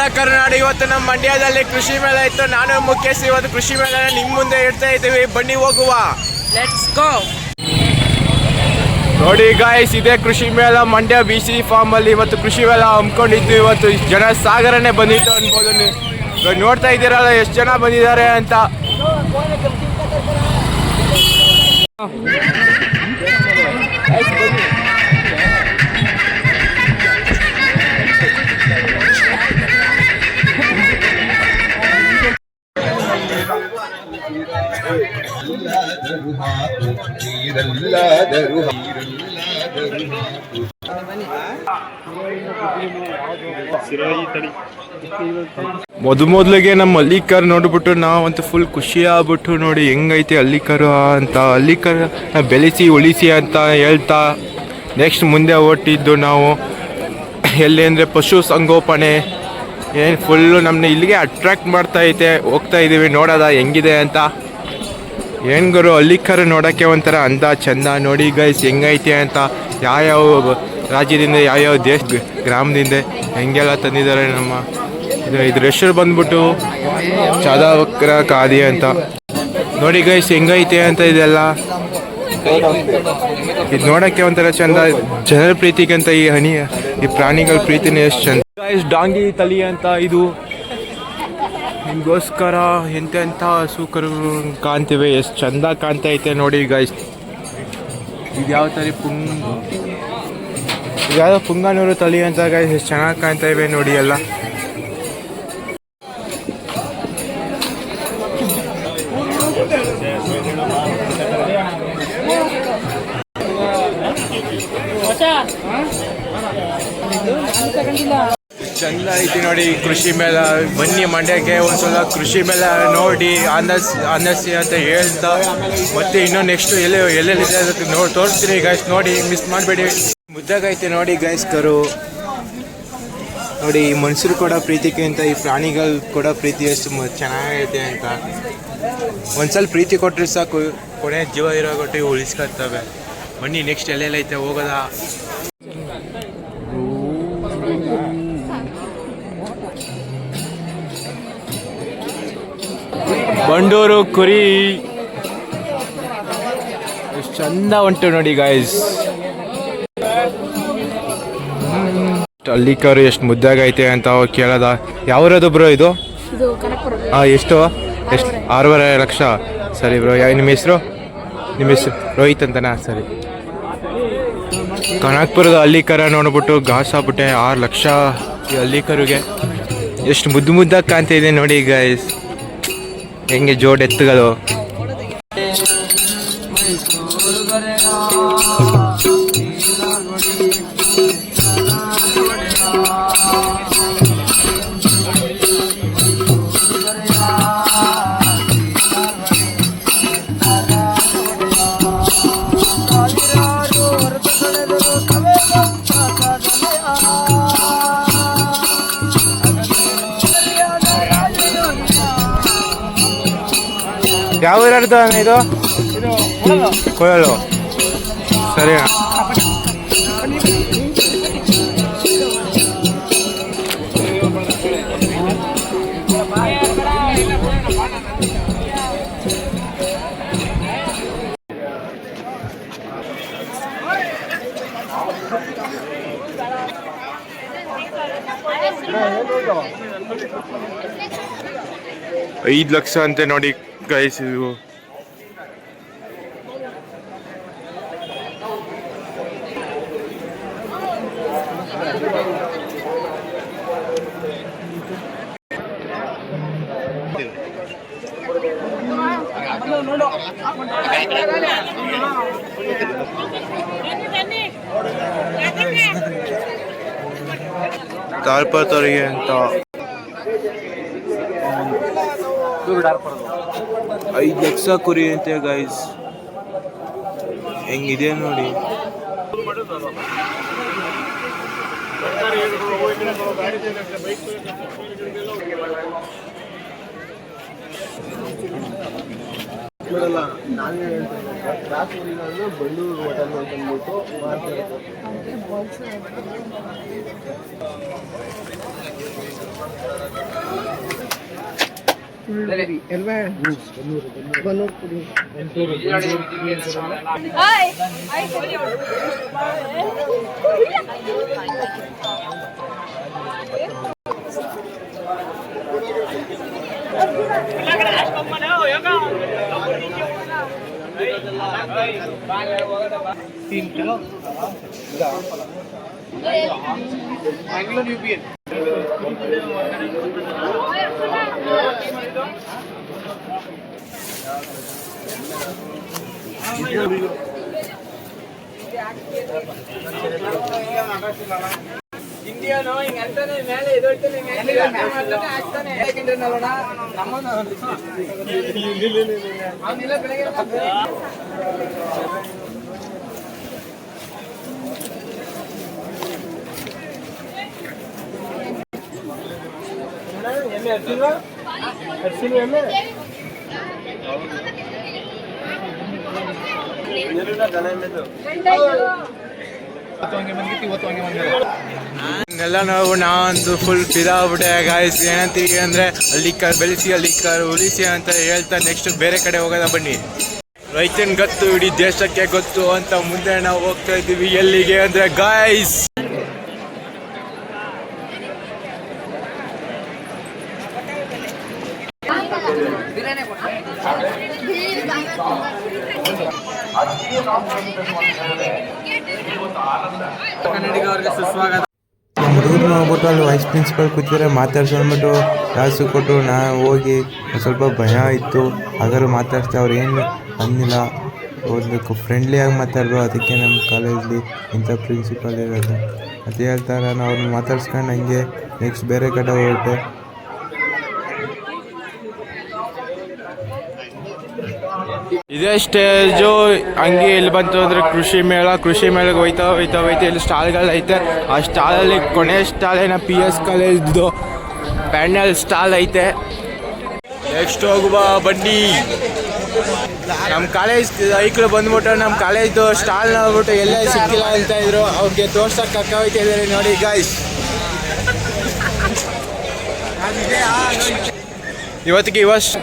ನಮಸ್ಕಾರ ಕರುನಾಡು ಇವತ್ತು ನಮ್ಮ ಮಂಡ್ಯದಲ್ಲಿ ಕೃಷಿ ಮೇಳ ಇತ್ತು. ನಾನು ಮುಖ್ಯಸ್ಥಿ ಇವತ್ತು ಕೃಷಿ ಮೇಳ ನಿಮ್ಮ ಮುಂದೆ ಇಡ್ತಾ ಇದ್ದೀವಿ. ಬನ್ನಿ ಹೋಗುವ. ಲೆಟ್ಸ್ ಗೋ ನೋಡಿ ಗಾಯ್ಸ್ ಇದೇ ಕೃಷಿ ಮೇಳ. ಮಂಡ್ಯ ಬಿ ಸಿ ಫಾರ್ಮ್ ಅಲ್ಲಿ ಇವತ್ತು ಕೃಷಿ ಮೇಳ ಹಮ್ಮಿಕೊಂಡಿದ್ದು. ಇವತ್ತು ಜನ ಸಾಗರನೇ ಬಂದಿತ್ತು ಅನ್ಬೋದು ನೀವು. ಇವಾಗ ನೋಡ್ತಾ ಇದ್ದೀರಲ್ಲ ಎಷ್ಟು ಜನ ಬಂದಿದ್ದಾರೆ ಅಂತ. ಮೊದ್ ಮೊದಲಿಗೆ ನಮ್ಮ ಅಲ್ಲಿಕರ್ ನೋಡ್ಬಿಟ್ಟು ನಾವಂತೂ ಫುಲ್ ಖುಷಿ ಆಗ್ಬಿಟ್ಟು ನೋಡಿ ಹೆಂಗೈತೆ ಅಲ್ಲಿಕರು ಅಂತ. ಅಲ್ಲಿಕರ್ ಬೆಳೆಸಿ, ಉಳಿಸಿ ಅಂತ ಹೇಳ್ತಾ ನೆಕ್ಸ್ಟ್ ಮುಂದೆ ಹೊಟ್ಟಿದ್ದು ನಾವು ಎಲ್ಲಿ ಅಂದರೆ ಪಶು ಸಂಗೋಪನೆ. ಏನು ಫುಲ್ಲು ನಮ್ಮನ್ನ ಇಲ್ಲಿಗೆ ಅಟ್ರಾಕ್ಟ್ ಮಾಡ್ತಾ ಐತೆ, ಹೋಗ್ತಾ ಇದ್ದೀವಿ ನೋಡೋದ ಹೆಂಗಿದೆ ಅಂತ. ಏನು ಗುರು ನೋಡೋಕ್ಕೆ ಒಂಥರ ಅಂದ ಚಂದ. ನೋಡಿ ಗೈಸ್ ಹೆಂಗೈತೆ ಅಂತ. ಯಾವ್ಯಾವ ರಾಜ್ಯದಿಂದ, ಯಾವ್ಯಾವ ದೇಶ, ಗ್ರಾಮದಿಂದ ಹೆಂಗೆಲ್ಲ ತಂದಿದ್ದಾರೆ ನಮ್ಮ ಇದ್ರ ಹೆಸರು ಬಂದ್ಬಿಟ್ಟು ಚಾದಾವಕ್ರ ಖಾದಿ ಅಂತ. ನೋಡಿ ಗೈಸ್ ಹೆಂಗೈತೆ ಅಂತ ಇದೆಲ್ಲ. ಇದು ನೋಡಕ್ಕೆ ಒಂಥರ ಚಂದ. ಜನರ ಪ್ರೀತಿಗಂತ ಈ ಹನಿ, ಈ ಪ್ರಾಣಿಗಳ ಪ್ರೀತಿನೇ ಎಷ್ಟು ಚಂದ. ಗೈಸ್ ಡಾಂಗಿ ತಲಿ ಅಂತ ಇದು. ನಿಮಗೋಸ್ಕರ ಎಂತೆಂಥ ಸೂಕರು ಕಾಣ್ತಿವೆ, ಎಷ್ಟು ಚಂದ ಕಾಣ್ತಾ ಐತೆ ನೋಡಿ ಗೈಸ್ ಇದು ಯಾವ ಪುಂಗ ಪುಂಗ್ ಇದ್ಯಾವುದೋ ಪುಂಗಾನೂರು ತಲಿ ಅಂತ ಗೈಸ್ ಎಷ್ಟು ಚೆನ್ನಾಗಿ ಕಾಣ್ತಾ ಇವೆ ನೋಡಿ ಎಲ್ಲ. ನೋಡಿ ಕೃಷಿ ಮೇಲೆ ಬನ್ನಿ ಮಂಡ್ಯಕ್ಕೆ ಒಂದ್ಸಲ ಕೃಷಿ ಮೇಲೆ ನೋಡಿ ಆನಸ್ ಆನಸಿ ಅಂತ ಹೇಳ್ತಾ, ಮತ್ತೆ ಇನ್ನೂ ನೆಕ್ಸ್ಟ್ ಎಲ್ಲ, ಎಲ್ಲೆಲ್ಲಿದೆ ಅದಕ್ಕೆ ನೋಡಿ, ತೋರಿಸ್ತೀನಿ ಗೈಸ್ ನೋಡಿ ಮಿಸ್ ಮಾಡಬೇಡಿ. ಮುದ್ದಾಗೈತೆ ನೋಡಿ ಗೈಸ್ ಕರು. ನೋಡಿ, ಈ ಮನುಷ್ಯರು ಕೂಡ ಪ್ರೀತಿಗಿಂತ ಈ ಪ್ರಾಣಿಗಳು ಕೂಡ ಪ್ರೀತಿ ಎಷ್ಟು ಚೆನ್ನಾಗೈತೆ ಅಂತ. ಒಂದ್ಸಲ ಪ್ರೀತಿ ಕೊಟ್ಟರೆ ಸಾಕು, ಕೊನೆ ಜೀವ ಇರೋ ಕೊಟ್ಟು ಉಳಿಸ್ಕೊಳ್ತವೆ. ಬನ್ನಿ ನೆಕ್ಸ್ಟ್ ಎಲ್ಲೆಲ್ಲೈತೆ ಹೋಗೋದಾ? ಬಂಡೂರು ಕುರಿ. ಎಷ್ಟು ಚಂದ ಉಂಟು ನೋಡಿ ಗಾಯ್ಸ್ ಕರು ಎಷ್ಟು ಮುದ್ದಾಗೈತೆ ಅಂತ ಕೇಳದ. ಯಾವ್ರದು ಬ್ರೋ ಇದು? ಇದು ಕನಕಪುರ. ಹಾಂ ಎಷ್ಟು? ಎಷ್ಟು? ಆರೂವರೆ ಲಕ್ಷ. ಸರಿ ಬ್ರೋ ಯಾ ನಿಮ್ಮ ಹೆಸರು? ನಿಮ್ಮ ಹೆಸರು? ರೋಹಿತ್ ಅಂತನಾ? ಸರಿ. ಕನಕ್ಪುರದ ಹಳ್ಳಿಕರ ನೋಡ್ಬಿಟ್ಟು ಘಾಸ್ ಆಗ್ಬಿಟ್ಟೆ. ಆರು ಲಕ್ಷ ಈ ಹಳ್ಳಿಕರಿಗೆ ಎಷ್ಟು ಮುದ್ದು ಮುದ್ದಾಗಿ ಇದೆ ನೋಡಿ ಗೈಸ್ ಹೆಂಗೆ ಜೋಡ್ ಎತ್ತುಗಳು ಯಾವ ಊರದ್ದು ಇದು? ಕೊಳಲು ಸರಿ ಐದು ಲಕ್ಷ ಅಂತೆ ನೋಡಿ. ಗೈಸ್ ಇವು ತಾಳ್ಪತರಿಗೆ ಅಂತ. ಐದು ಲಕ್ಷ ಕುರಿ ಅಂತೆ ಗಾಯ್ಸ್ ಹೆಂಗಿದೆ ನೋಡಿ. ಬಿಡಲ್ಲ ಹೋಟೆಲ್ ಅಂತ ಎಲ್ವಾ ಬನ್ನೂರು ಪುಡಿ तीन किलो एंग्लो यूपीएन ఇండియాను ఇంకంటనే మేళ ఎదుగుతున్నాయి నమ్మ Gracias. ಎಲ್ಲ ನಾವು ನಾನು ಫುಲ್ ಫಿದಾಗ್ಬಿಟ್ಟೆ ಗಾಯ್ಸ್ ಏನಂತೀವಿ ಅಂದ್ರೆ ಅಲ್ಲಿ ಕರ್ ಬೆಳೆಸಿ ಅಲ್ಲಿ ಕರ್ ಉಳಿಸಿ ಅಂತ ಹೇಳ್ತಾ ನೆಕ್ಸ್ಟ್ ಬೇರೆ ಕಡೆ ಹೋಗೋದ ಬನ್ನಿ. ರೈತನ್ ಗೊತ್ತು ಇಡೀ ದೇಶಕ್ಕೆ ಗೊತ್ತು ಅಂತ ಮುಂದೆ ನಾವು ಹೋಗ್ತಾ ಇದ್ದೀವಿ. ಎಲ್ಲಿಗೆ ಅಂದ್ರೆ ಗಾಯ್ಸ್ ನಮ್ಮ ಹುಡುಗರು ಹೋಗ್ಬಿಟ್ಟು ಅಲ್ಲಿ ವೈಸ್ ಪ್ರಿನ್ಸಿಪಲ್ ಕೂತಿದ್ರೆ ಮಾತಾಡ್ಸಿ ಕ್ಲಾಸು ಕೊಟ್ಟು ನಾನು ಹೋಗಿ ಸ್ವಲ್ಪ ಭಯ ಇತ್ತು. ಹಾಗಾದ್ರು ಮಾತಾಡ್ಸ್ದೆ ಅವ್ರು ಏನು ಅಂದಿಲ್ಲ. ಓದಬೇಕು ಫ್ರೆಂಡ್ಲಿಯಾಗಿ ಮಾತಾಡಿದ್ರು, ಅದಕ್ಕೆ ನಮ್ಮ ಕಾಲೇಜಲ್ಲಿ ಇಂಥ ಪ್ರಿನ್ಸಿಪಲ್ ಇರೋದು. ಅದು ಹೇಳ್ತಾರೆ ನಾನು ಅವ್ರನ್ನ ಮಾತಾಡ್ಸ್ಕೊಂಡು ಹಂಗೆ ನೆಕ್ಸ್ಟ್ ಬೇರೆ ಕಡೆ ಹೊರಟೆ ಇದೇ ಸ್ಟೇಜು ಹಂಗೆ ಇಲ್ಲಿ ಬಂತು ಅಂದ್ರೆ ಕೃಷಿ ಮೇಳ, ಕೃಷಿ ಮೇಳಕ್ಕೆ ಹೋಯ್ತಾ ಹೋಯ್ತಾ ಹೋಯ್ತಾ ಇಲ್ಲಿ ಸ್ಟಾಲ್ಗಳು ಐತೆ. ಆ ಸ್ಟಾಲಲ್ಲಿ ಕೊನೆ ಸ್ಟಾಲ್ ಏನ ಪಿ ಎಸ್ ಕಾಲೇಜ್ದು ಪ್ಯಾಂಡಲ್ ಸ್ಟಾಲ್ ಐತೆ. ನೆಕ್ಸ್ಟ್ ಹೋಗುವ ಬನ್ನಿ. ನಮ್ಮ ಕಾಲೇಜ್ ಐಕ್ಳು ಬಂದ್ಬಿಟ್ಟು ನಮ್ಮ ಕಾಲೇಜ್ದು ಸ್ಟಾಲ್ ನೋಡ್ಬಿಟ್ಟು ಎಲ್ಲೇ ಸಿಕ್ಕಿಲ್ಲ ಅಂತ ಇದ್ರು, ಅವ್ರಿಗೆ ತೋರ್ಸಕ್ಕೆ ಕಕ್ಕ ಹೋಯ್ತಾ ನೋಡಿ ಗಾಯ್ಸ್ ಇವತ್ತಿಗೆ ಇವಷ್ಟು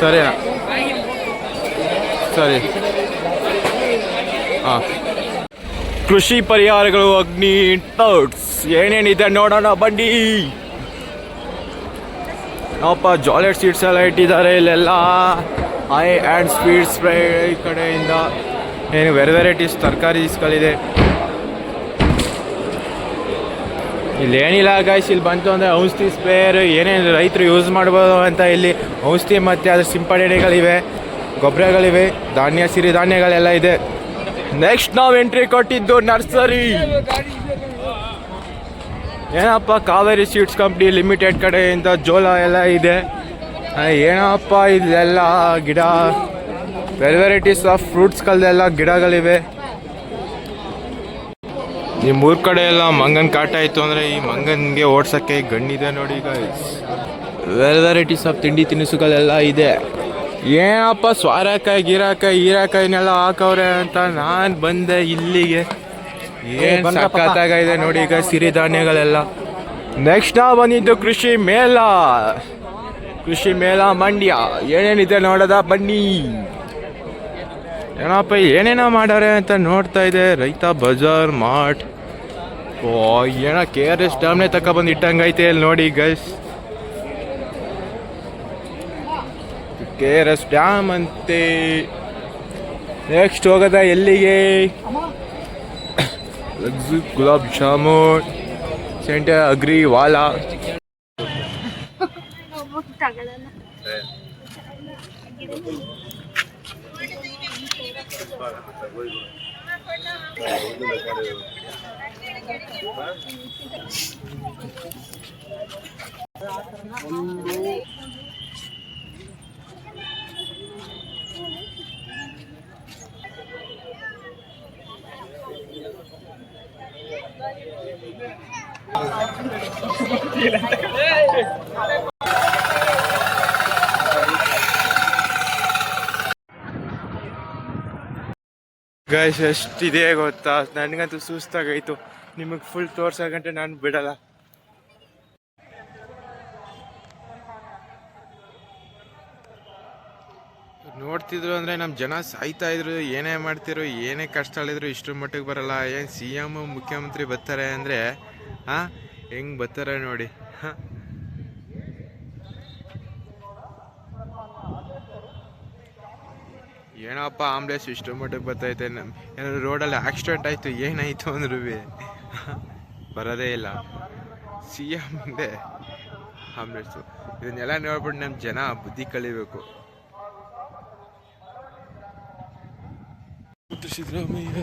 ಸರಿನಾ? ಸರಿ ಕೃಷಿ ಪರಿಹಾರಗಳು, ಅಗ್ನಿ ಟರ್ಟ್ಸ್ ಏನೇನಿದೆ ನೋಡೋಣ, ಬನ್ನಿ. ನಾವಪ್ಪ ಜಾಲೆಟ್ ಸೀಟ್ಸ್ ಎಲ್ಲ ಇಟ್ಟಿದ್ದಾರೆ ಇಲ್ಲೆಲ್ಲ. ಐ ಆ್ಯಂಡ್ ಸ್ಪೀಡ್ ಸ್ಪ್ರೇ ಈ ಕಡೆಯಿಂದ. ಏನು ವೆರೈ ವೆರೈಟೀಸ್ ತರಕಾರಿಸ್ಗಳಿದೆ. ಇಲ್ಲಿ ಏನಿಲ್ಲ ಗಾಯ್ಸ್ ಇಲ್ಲಿ ಬಂತು ಅಂದರೆ ಔಷಧಿ ಸ್ಪ್ರೇಯರ್ ಏನೇನು ರೈತರು ಯೂಸ್ ಮಾಡ್ಬೋದು ಅಂತ ಇಲ್ಲಿ ಔಷಧಿ ಮತ್ತು ಅದ್ರ ಸಿಂಪಡಣೆಗಳಿವೆ. ಗೊಬ್ಬರಗಳಿವೆ, ಧಾನ್ಯ ಸಿರಿಧಾನ್ಯಗಳೆಲ್ಲ ಇದೆ. ನೆಕ್ಸ್ಟ್ ನಾವು ಎಂಟ್ರಿ ಕೊಟ್ಟಿದ್ದು ನರ್ಸರಿ. ಏನಪ್ಪ, ಕಾವೇರಿ ಸೀಡ್ಸ್ ಕಂಪ್ನಿ ಲಿಮಿಟೆಡ್ ಕಡೆಯಿಂದ ಜೋಳ ಎಲ್ಲ ಇದೆ. ಏನಪ್ಪ ಇಲ್ಲೆಲ್ಲ ಗಿಡ? ವೆರೈ ವೆರೈಟೀಸ್ ಆಫ್ ಫ್ರೂಟ್ಸ್ಗಳದೆಲ್ಲ ಗಿಡಗಳಿವೆ. ನಿಮ್ಮ ಊರ್ ಕಡೆ ಎಲ್ಲ ಮಂಗನ್ ಕಾಟ ಇತ್ತು ಅಂದರೆ ಈ ಮಂಗನ್ಗೆ ಓಡ್ಸೋಕ್ಕೆ ಗಣ್ಣಿದೆ ನೋಡಿ ಈಗ ವೆರೈಟೀಸ್ ಆಫ್ ತಿಂಡಿ ತಿನಿಸುಗಳೆಲ್ಲ ಇದೆ. ಏನಪ್ಪ ಸ್ವಾರಕ ಗಿರಾಕ ಈರಾಕ ಇನ್ನೆಲ್ಲ ಹಾಕವ್ರೆ ಅಂತ ನಾನು ಬಂದೆ ಇಲ್ಲಿಗೆ. ಏನ್ ಸಖತ್ತಾಗಿದೆ ನೋಡಿ ಈಗ ಸಿರಿಧಾನ್ಯಗಳೆಲ್ಲ. ನೆಕ್ಸ್ಟ್ ನಾವು ಬಂದಿದ್ದು ಕೃಷಿ ಮೇಳ. ಕೃಷಿ ಮೇಳ ಮಂಡ್ಯ. ಏನೇನಿದೆ ನೋಡದ ಬನ್ನಿ. ಏನಪ್ಪ ಏನೇನೋ ಮಾಡಾರೆ ಅಂತ ನೋಡ್ತಾ ಇದೆ. ರೈತ ಬಜಾರ್ ಮಾರ್ಟ್. ಓ ಏನೋ ಕೆ ಆರ್ ಎಸ್ ಡ್ಯಾಮ್ನೇ ತಗೊಬಂದು ಇಟ್ಟಂಗೈತೆ ಇಲ್ಲಿ ನೋಡಿ guys K R S dam ಅಂತೆ. ನೆಕ್ಸ್ಟ್ ಹೋಗೋದ ಎಲ್ಲಿಗೆ? ಗುಲಾಬ್ ಜಾಮೂನ್ ಸೆಂಟರ್ ಅಗ್ರಿ ವಾಲಾ ಗೈಸ್ ಎಷ್ಟಿದೆ ಗೊತ್ತಾ? ನನಗಂತೂ ಸುಸ್ತಾಗೈತು ನಿಮಗೆ ಫುಲ್ ತೋರ್ಸೋಗಂಟೆ ನಾನು ಬಿಡಲ್ಲ. ನೋಡ್ತಿದ್ರು ಅಂದರೆ ನಮ್ಮ ಜನ ಸಾಯ್ತಾ ಇದ್ರು, ಏನೇ ಮಾಡ್ತಿರೋ ಏನೇ ಕಷ್ಟ ಕಷ್ಟಗಳಿದ್ರು ಇಷ್ಟರ ಮಟ್ಟಿಗೆ ಬರಲ್ಲ. ಏನು ಸಿ ಎಂ ಮುಖ್ಯಮಂತ್ರಿ ಬರ್ತಾರೆ ಅಂದರೆ ಹಾಂ? ಹೆಂಗ್ ಬರ್ತಾರೆ ನೋಡಿ. ಏನಪ್ಪ ಆಂಬ್ಲೆನ್ಸ್ ಇಷ್ಟು ಮಟ್ಟಿಗೆ ಬರ್ತೈತೆ ನಮ್ಮ ಏನಾದ್ರು ರೋಡಲ್ಲಿ ಆಕ್ಸಿಡೆಂಟ್ ಆಯಿತು, ಏನಾಯಿತು ಅಂದ್ರೂ ಬರೋದೇ ಇಲ್ಲ. ಸಿ ಎಂ ಮುಂದೆ ಆಂಬ್ಲೆನ್ಸು ಇದನ್ನೆಲ್ಲ ನೋಡ್ಬಿಟ್ಟು ನಮ್ಮ ಜನ ಬುದ್ಧಿ ಕಲಿಬೇಕು. ಸಿದ್ದರಾಮಯ್ಯ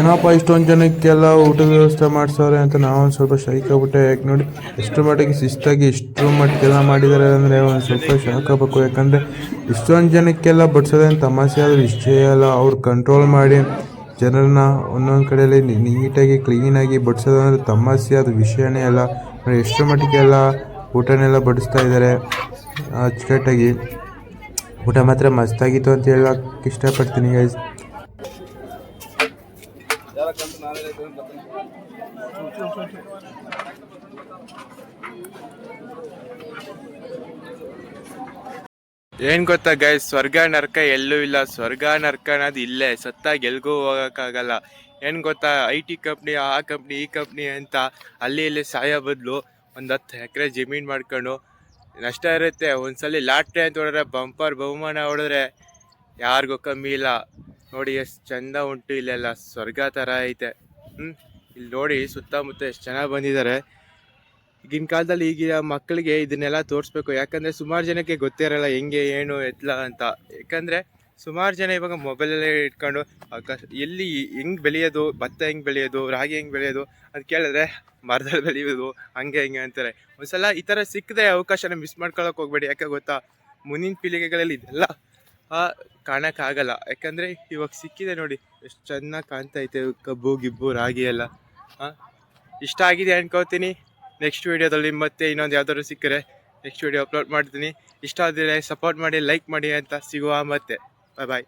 ಏನಪ್ಪ ಇಷ್ಟೊಂದು ಜನಕ್ಕೆಲ್ಲ ಊಟದ ವ್ಯವಸ್ಥೆ ಮಾಡಿಸೋರೆ ಅಂತ ನಾವೊಂದು ಸ್ವಲ್ಪ ಶೈಕ್ ಆಗ್ಬಿಟ್ಟೆ. ಯಾಕೆ ನೋಡಿ ಎಷ್ಟು ಮಟ್ಟಿಗೆ ಶಿಸ್ತಾಗಿ ಇಷ್ಟು ಮಟ್ಟಿಗೆಲ್ಲ ಮಾಡಿದ್ದಾರೆ ಅಂದರೆ ಒಂದು ಸ್ವಲ್ಪ ಶಾಕ್ ಆಗಬೇಕು. ಯಾಕಂದರೆ ಇಷ್ಟೊಂದು ಜನಕ್ಕೆಲ್ಲ ಬಡ್ಸೋದೇನು ತಮಾಷೆ ಆದರೂ ಇಷ್ಟೇ ಅಲ್ಲ. ಅವ್ರು ಕಂಟ್ರೋಲ್ ಮಾಡಿ ಜನರನ್ನ ಒಂದೊಂದು ಕಡೆಯಲ್ಲಿ ನೀಟಾಗಿ ಕ್ಲೀನಾಗಿ ಬಡ್ಸೋದಂದ್ರೆ ತಮಾಷೆ, ಅದು ವಿಷಯನೇ ಅಲ್ಲ. ಎಷ್ಟು ಮಟ್ಟಿಗೆಲ್ಲ ಊಟನೆಲ್ಲ ಬಡಿಸ್ತಾ ಇದ್ದಾರೆ ಅಚ್ಚುಕಟ್ಟಾಗಿ ಊಟ ಮಾತ್ರ ಮಸ್ತಾಗಿತ್ತು ಅಂತ ಹೇಳಕ್ಕೆ ಇಷ್ಟಪಡ್ತೀನಿ ಗೈಸ್ ಏನ್ ಗೊತ್ತಾ ಗೈ ಸ್ವರ್ಗ ನರ್ಕ ಎಲ್ಲೂ ಇಲ್ಲ. ಸ್ವರ್ಗ ನರ್ಕ ಅನ್ನೋದು ಇಲ್ಲೇ. ಸತ್ತಾಗ ಎಲ್ಗೂ ಹೋಗಕ್ಕಾಗಲ್ಲ. ಏನ್ ಗೊತ್ತಾ ಐ ಟಿ ಕಂಪ್ನಿ ಆ ಕಂಪ್ನಿ ಈ ಕಂಪ್ನಿ ಅಂತ ಅಲ್ಲಿ ಇಲ್ಲಿ ಸಾಯೋ ಬದಲು ಒಂದು ಹತ್ತು ಎಕರೆ ಜಮೀನು ಮಾಡ್ಕೊಂಡು ನಷ್ಟ ಇರುತ್ತೆ. ಒಂದ್ಸಲಿ ಲಾಟ್ರಿ ಅಂತ ಹೊಡೆದ್ರೆ, ಬಂಪರ್ ಬಹುಮಾನ ಹೊಡೆದ್ರೆ ಯಾರಿಗೂ ಕಮ್ಮಿ ಇಲ್ಲ. ನೋಡಿ, ಎಷ್ಟು ಚಂದ ಉಂಟು ಇಲ್ಲೆಲ್ಲ. ಸ್ವರ್ಗ ಥರ ಐತೆ. ಹ್ಞೂ ಇಲ್ಲಿ ನೋಡಿ, ಸುತ್ತಮುತ್ತ ಎಷ್ಟು ಚೆನ್ನಾಗಿ ಬಂದಿದ್ದಾರೆ ಈಗಿನ ಕಾಲದಲ್ಲಿ ಈಗಿನ ಮಕ್ಕಳಿಗೆ ಇದನ್ನೆಲ್ಲ ತೋರಿಸ್ಬೇಕು. ಯಾಕಂದರೆ ಸುಮಾರು ಜನಕ್ಕೆ ಗೊತ್ತೇ ಇರಲ್ಲ, ಹೆಂಗೆ, ಏನು ಎತ್ಲ ಅಂತ. ಯಾಕಂದರೆ ಸುಮಾರು ಜನ ಇವಾಗ ಮೊಬೈಲಲ್ಲೇ ಇಟ್ಕೊಂಡು ಎಲ್ಲಿ ಹೆಂಗೆ ಬೆಳೆಯೋದು, ಭತ್ತ ಹೆಂಗೆ ಬೆಳೆಯೋದು, ರಾಗಿ ಹೆಂಗೆ ಬೆಳೆಯೋದು ಅಂತ ಕೇಳಿದ್ರೆ ಮರದಲ್ಲಿ ಬೆಳೆಯೋದು ಹಂಗೆ, ಹಿಂಗೆ ಅಂತಾರೆ. ಒಂದ್ಸಲ ಈ ಥರ ಸಿಕ್ಕದೆ ಅವಕಾಶನ ಮಿಸ್ ಮಾಡ್ಕೊಳಕ್ಕೆ ಹೋಗ್ಬೇಡಿ. ಯಾಕೆ ಗೊತ್ತಾ? ಮುಂದಿನ ಪೀಳಿಗೆಗಳಲ್ಲಿ ಇದೆಲ್ಲ ಕಾಣಕ್ಕಾಗಲ್ಲ. ಯಾಕಂದರೆ ಇವಾಗ ಸಿಕ್ಕಿದೆ ನೋಡಿ, ಎಷ್ಟು ಚೆನ್ನಾಗಿ ಕಾಣ್ತಾ ಐತೆ, ಕಬ್ಬು, ಗಿಬ್ಬು, ರಾಗಿ ಎಲ್ಲ. ಹಾಂ ಇಷ್ಟ ಆಗಿದೆ ಅನ್ಕೋತೀನಿ. ನೆಕ್ಸ್ಟ್ ವೀಡಿಯೋದಲ್ಲಿ ಮತ್ತೆ ಇನ್ನೊಂದು ಯಾವ್ದಾದ್ರು ಸಿಕ್ಕರೆ ನೆಕ್ಸ್ಟ್ ವೀಡಿಯೋ ಅಪ್ಲೋಡ್ ಮಾಡ್ತೀನಿ. ಇಷ್ಟ ಆದರೆ ಸಪೋರ್ಟ್ ಮಾಡಿ ಲೈಕ್ ಮಾಡಿ ಅಂತ ಸಿಗುವ ಮತ್ತೆ. ಬಾಯ್ ಬಾಯ್